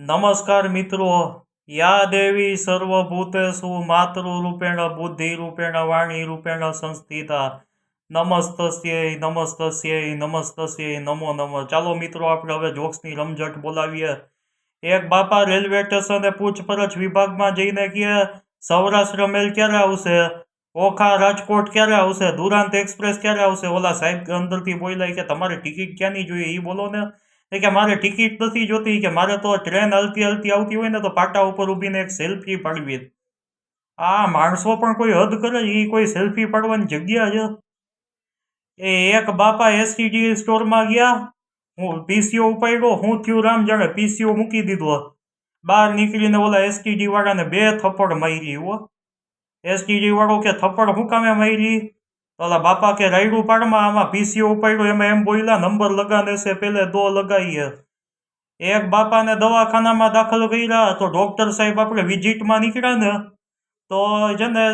નમસ્કાર મિત્રો યા દેવી સર્વભૂતેષુ માતૃરૂપેણ, બુદ્ધિરૂપેણ, વાણીરૂપેણ, સંસ્થિતા. નમસ્તસ્યૈ નમસ્તસ્યૈ નમસ્તસ્યૈ, નમો નમઃ. ચાલો મિત્રો, આપણે હવે જોક્સની રમઝટ બોલાવીએ. એક બાપા રેલવે સ્ટેશને પૂછપરછ વિભાગમાં જઈને કહે, સૌરાષ્ટ્ર મેલ ક્યારે આવશે? ઓખા રાજકોટ ક્યારે આવશે? દુરાંત એક્સપ્રેસ ક્યારે આવશે? ઓલા સાહેબ અંદરથી બોલાય કે, તમારે ટિકિટ ક્યાંની જોઈએ? એ બોલો ને. એ કે મારે ટિકિટ નથી જોતી, કે મારે તો ટ્રેન હલતી હલતી આવતી હોય ને તો પાટા ઉપર ઊભીને એક સેલ્ફી પાડવી. આ માણસો પણ કોઈ હદ કરે એ કોઈ સેલ્ફી પાડવાની જગ્યા છે એ એક બાપા એસટીડી સ્ટોરમાં ગયા, હું પીસીઓ ઉપાડ્યો, હું થયું રામ જાણે પીસીઓ મૂકી દીધો. બહાર નીકળીને ઓલા એસટીડી વાળાને બે થપ્પડ મારી હો. એસટીડી વાળો કે થપ્પડ હું કામે મારી? ઓલા બાપા કે રાયડું પાડમાં આમાં પીસીઓ ઉપાડ્યું, એમાં એમ બોલ્યા નંબર લગાને છે, પેલે દો લગાવીએ એક બાપાને દવાખાનામાં દાખલ કર્યા, તો ડોક્ટર સાહેબ આપણે વિઝિટમાં નીકળ્યા ને તો છે ને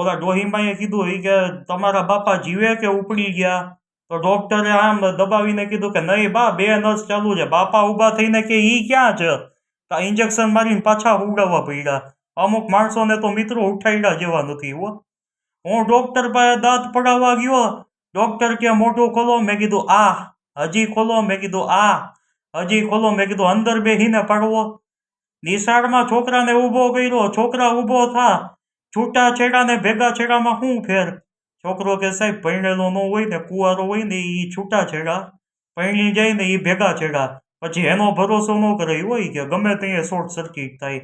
ઓલા ડોહીમાએ કીધું એ કે, તમારા બાપા જીવે કે ઉપડી ગયા? તો ડોક્ટરે આમ દબાવીને કીધું કે, નહીં બા, બે નર્સ ચાલુ છે, બાપા ઊભા થઈને કે એ ક્યાં છે? તો ઇન્જેક્શન મારીને પાછા ઉડાવવા પડ્યા. અમુક માણસોને તો મિત્રો ઉઠાડ્યા જેવા નથી હો. હું ડોક્ટર પાસે દાંત પડાવવા ગયો. ડોક્ટર કે મોઢું ખોલો. મેં કીધું આ હજી ખોલો. મેં કીધું આ હજી ખોલો. મેં કીધું, અંદર બેસીને પાડવો. નિશાળમાં છોકરાને ઊભો કર્યો. છોકરા ઊભો થા. છૂટા છેડાને ભેગા છેડામાં શું ફેર? છોકરો કે, સાહેબ ભણેલો ન હોય ને, કુંવારો હોય ને એ છૂટા છેડા. પરણી જાય ને એ ભેગા છેડા. પછી એનો ભરોસો ન કરે હોય કે, ગમે ત્યાં શોર્ટ સર્કિટ થાય.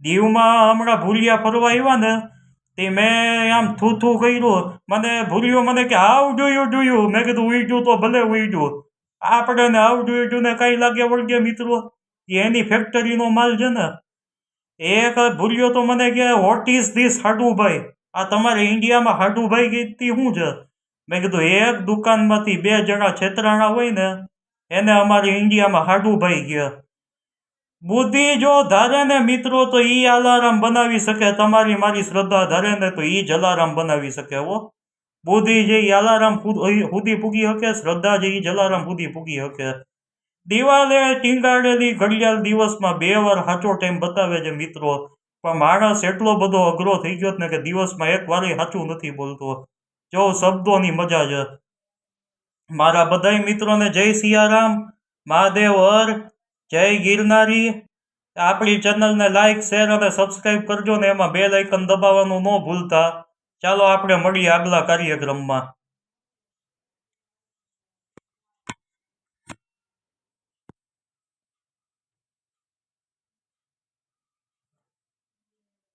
દીવમાં હમણાં ભૂલિયા ફરવા આવ્યા ને તે મેં આમ થૂથું કર્યું. મને ભૂલ્યો, મને કે હાઉ જોયું જોયું. મેં કીધું ઉઈજું તો ભલે ઉઈજું આપણે ને હાઉ જોયું જોયું ને કઈ લાગે વળગે મિત્રો? એની ફેક્ટરીનો માલ છે ને. એક ભૂલ્યો તો મને કે વોટ ઇઝ ધીસ હાડુભાઈ? આ તમારે ઇન્ડિયામાં હાડુભાઈ કીધી શું છે? મેં કીધું, એક દુકાનમાંથી બે જણા છેતરાણા હોય ને, એને અમારે ઇન્ડિયામાં હાડુભાઈ ગયા. બુદ્ધિ જો ધારે ને મિત્રો તો ઈ અલારામ બનાવી શકે, તમારી મારી શ્રદ્ધા ધારે ને તો ઈ જ અલારામ બનાવી શકે હો. બુદ્ધિ જે ઈ અલારામ સુધી પૂગી શકે શ્રદ્ધા જે ઈ જ અલારામ સુધી પૂગી શકે દિવાલે ટીંગાડેલી ઘડિયાળ દિવસમાં બે વાર સાચો ટાઈમ બતાવે છે મિત્રો. પણ માણસ એટલો બધો અઘરો થઈ ગયો ને કે દિવસમાં એક વારે સાચું નથી બોલતો. જો શબ્દોની મજા છે મારા બધાય મિત્રોને જય સિયારામ. મહાદેવ હર જય ગિરનારી. આપણી ચેનલને લાઈક શેર અને સબસ્ક્રાઈબ કરજો ને એમાં બેલ આઇકન દબાવવાનું ન ભૂલતા. ચાલો આપણે મળીએ આગલા કાર્યક્રમમાં.